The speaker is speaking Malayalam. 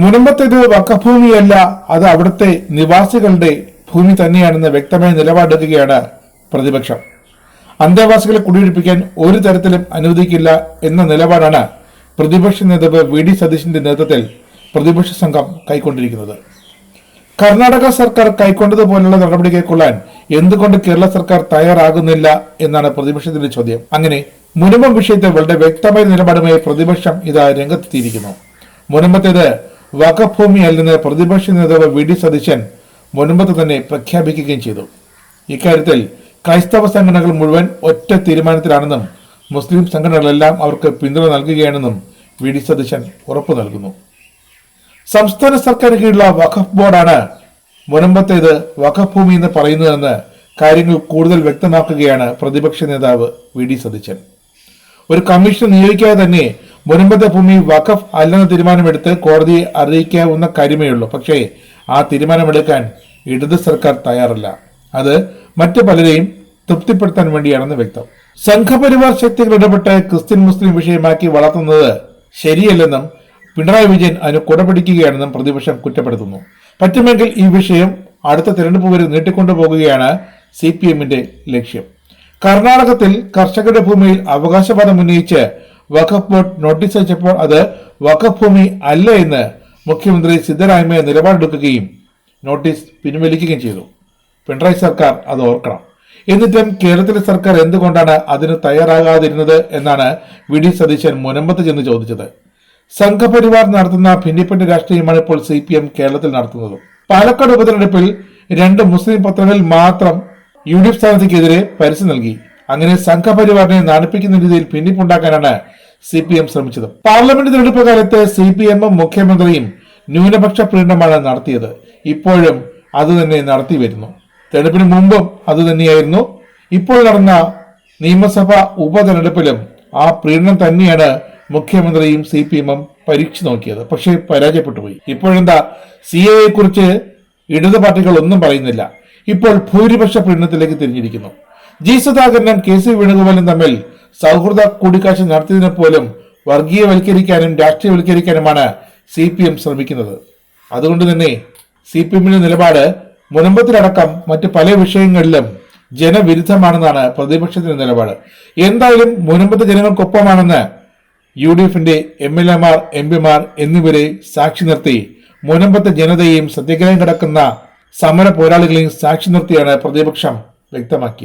മുനമ്പത്തേത് വക്കഭൂമിയല്ല അത് അവിടുത്തെ നിവാസികളുടെ ഭൂമി തന്നെയാണെന്ന് വ്യക്തമായ നിലപാടെടുക്കുകയാണ് പ്രതിപക്ഷം. അന്തേവാസികളെ കുടിയൊഴിപ്പിക്കാൻ ഒരു തരത്തിലും അനുവദിക്കില്ല എന്ന നിലപാടാണ് പ്രതിപക്ഷ നേതാവ് വി ഡി സതീശിന്റെ നേതൃത്വത്തിൽ പ്രതിപക്ഷ സംഘം കൈക്കൊണ്ടിരിക്കുന്നത്. കർണാടക സർക്കാർ കൈക്കൊണ്ടതുപോലുള്ള നടപടി കൈക്കൊള്ളാൻ എന്തുകൊണ്ട് കേരള സർക്കാർ തയ്യാറാകുന്നില്ല എന്നാണ് പ്രതിപക്ഷത്തിന്റെ ചോദ്യം. അങ്ങനെ മുനമ്പം വിഷയത്തെ വളരെ വ്യക്തമായ നിലപാടുമായി പ്രതിപക്ഷം ഇതാ രംഗത്തെത്തിയിരിക്കുന്നു. മുനമ്പത്തേത് വകഭൂമി അല്ലെന്ന് പ്രതിപക്ഷ നേതാവ് വി ഡി സതീശൻ മുൻപത്ത് തന്നെ പ്രഖ്യാപിക്കുകയും ചെയ്തു. ഇക്കാര്യത്തിൽ ക്രൈസ്തവ സംഘടനകൾ മുഴുവൻ ഒറ്റ തീരുമാനത്തിലാണെന്നും മുസ്ലിം സംഘടനകളെല്ലാം അവർക്ക് പിന്തുണ നൽകുകയാണെന്നും വി ഡി സതീശൻ ഉറപ്പു നൽകുന്നു. സംസ്ഥാന സർക്കാരിന് കീഴിലുള്ള വഖഫ് ബോർഡാണ് മുനമ്പത്തേത് വഖഫ് ഭൂമി എന്ന് പറയുന്നതെന്ന് കാര്യങ്ങൾ കൂടുതൽ വ്യക്തമാക്കുകയാണ് പ്രതിപക്ഷ നേതാവ് വി ഡി സതീശൻ. ഒരു കമ്മീഷൻ നിയോഗിക്കാതെ തന്നെ മുനമ്പത്തെ ഭൂമി വഖഫ് അല്ലെന്ന തീരുമാനമെടുത്ത് കോടതിയെ അറിയിക്കാവുന്ന കാര്യമേ ഉള്ളൂ. പക്ഷേ ആ തീരുമാനമെടുക്കാൻ ഇടത് സർക്കാർ തയ്യാറല്ല. അത് മറ്റു പലരെയും തൃപ്തിപ്പെടുത്താൻ വേണ്ടിയാണെന്ന് വ്യക്തം. സംഘപരിവാർ ശക്തികൾ ഇടപെട്ട് ക്രിസ്ത്യൻ മുസ്ലിം വിഷയമാക്കി വളർത്തുന്നത് ശരിയല്ലെന്നും പിണറായി വിജയൻ അതിന് കുടപിടിക്കുകയാണെന്നും പ്രതിപക്ഷം കുറ്റപ്പെടുത്തുന്നു. പറ്റുമെങ്കിൽ ഈ വിഷയം അടുത്ത തെരഞ്ഞെടുപ്പ് വരെ നീട്ടിക്കൊണ്ടുപോകുകയാണ് സി പി എമ്മിന്റെ ലക്ഷ്യം. കർണാടകത്തിൽ കർഷകരുടെ ഭൂമിയിൽ അവകാശവാദം ഉന്നയിച്ച് വഖഫ് ബോർഡ് നോട്ടീസ് അയച്ചപ്പോൾ അത് വഖഫ് ഭൂമി അല്ല എന്ന് മുഖ്യമന്ത്രി സിദ്ധരാമയ്യ നിലപാടെടുക്കുകയും നോട്ടീസ് പിൻവലിക്കുകയും ചെയ്തു. പിണറായി സർക്കാർ അത് ഓർക്കണം. എന്നിട്ടും കേരളത്തിലെ സർക്കാർ എന്തുകൊണ്ടാണ് അതിന് തയ്യാറാകാതിരുന്നത് എന്നാണ് വി ഡി സതീശൻ മുനമ്പത്ത് ചെന്ന് ചോദിച്ചത്. സംഘപരിവാർ നടത്തുന്ന ഭിന്നിപ്പന്റെ രാഷ്ട്രീയമാണ് ഇപ്പോൾ സി പി എം കേരളത്തിൽ നടത്തുന്നത്. പാലക്കാട് ഉപതെരഞ്ഞെടുപ്പിൽ രണ്ട് മുസ്ലിം പത്രങ്ങളിൽ മാത്രം യു ഡി എഫ് സ്ഥാനാർത്ഥിക്കെതിരെ പരസ്യം നൽകി. അങ്ങനെ സംഘപരിവാറിനെ നാണിപ്പിക്കുന്ന രീതിയിൽ ഭിന്നിപ്പുണ്ടാക്കാനാണ് സി പി എം ശ്രമിച്ചത്. പാർലമെന്റ് തെരഞ്ഞെടുപ്പ് കാലത്ത് സി പി എമ്മും മുഖ്യമന്ത്രിയും ന്യൂനപക്ഷ പ്രീണനമാണ് നടത്തിയത്. ഇപ്പോഴും അത് തന്നെ നടത്തി വരുന്നു. തെരഞ്ഞെടുപ്പിന് മുമ്പും അത് തന്നെയായിരുന്നു. ഇപ്പോൾ നടന്ന നിയമസഭാ ഉപതെരഞ്ഞെടുപ്പിലും ആ പ്രീണനം തന്നെയാണ് മുഖ്യമന്ത്രിയും സി പി എമ്മും പരീക്ഷ നോക്കിയത്. പക്ഷേ പരാജയപ്പെട്ടു പോയി. ഇപ്പോഴെന്താ? സി എയെ കുറിച്ച് ഇടതു പാർട്ടികൾ ഒന്നും പറയുന്നില്ല. ഇപ്പോൾ ഭൂരിപക്ഷ പ്രീണനത്തിലേക്ക് തിരിഞ്ഞിരിക്കുന്നു. ജി സുധാകരനും കെ സി വേണുഗോപാലും തമ്മിൽ സൗഹൃദ കൂടിക്കാഴ്ച നടത്തിയതിനെ പോലും വർഗീയവൽക്കരിക്കാനും രാഷ്ട്രീയവൽക്കരിക്കാനുമാണ് സി പി എം ശ്രമിക്കുന്നത്. അതുകൊണ്ട് തന്നെ സി പി എമ്മിന്റെ നിലപാട് മുനമ്പത്തിലടക്കം മറ്റ് പല വിഷയങ്ങളിലും ജനവിരുദ്ധമാണെന്നാണ് പ്രതിപക്ഷത്തിന്റെ നിലപാട്. എന്തായാലും മുനമ്പത്ത് ജനങ്ങൾക്കൊപ്പമാണെന്ന് യു ഡി എഫിന്റെ എം എൽ എമാർ എം പിമാർ എന്നിവരെ സാക്ഷി നിർത്തി മുനമ്പത്തെ ജനതയെയും സത്യഗ്രഹം കിടക്കുന്ന സമര പോരാളികളെയും സാക്ഷി നിർത്തിയാണ് പ്രതിപക്ഷം വ്യക്തമാക്കിയത്.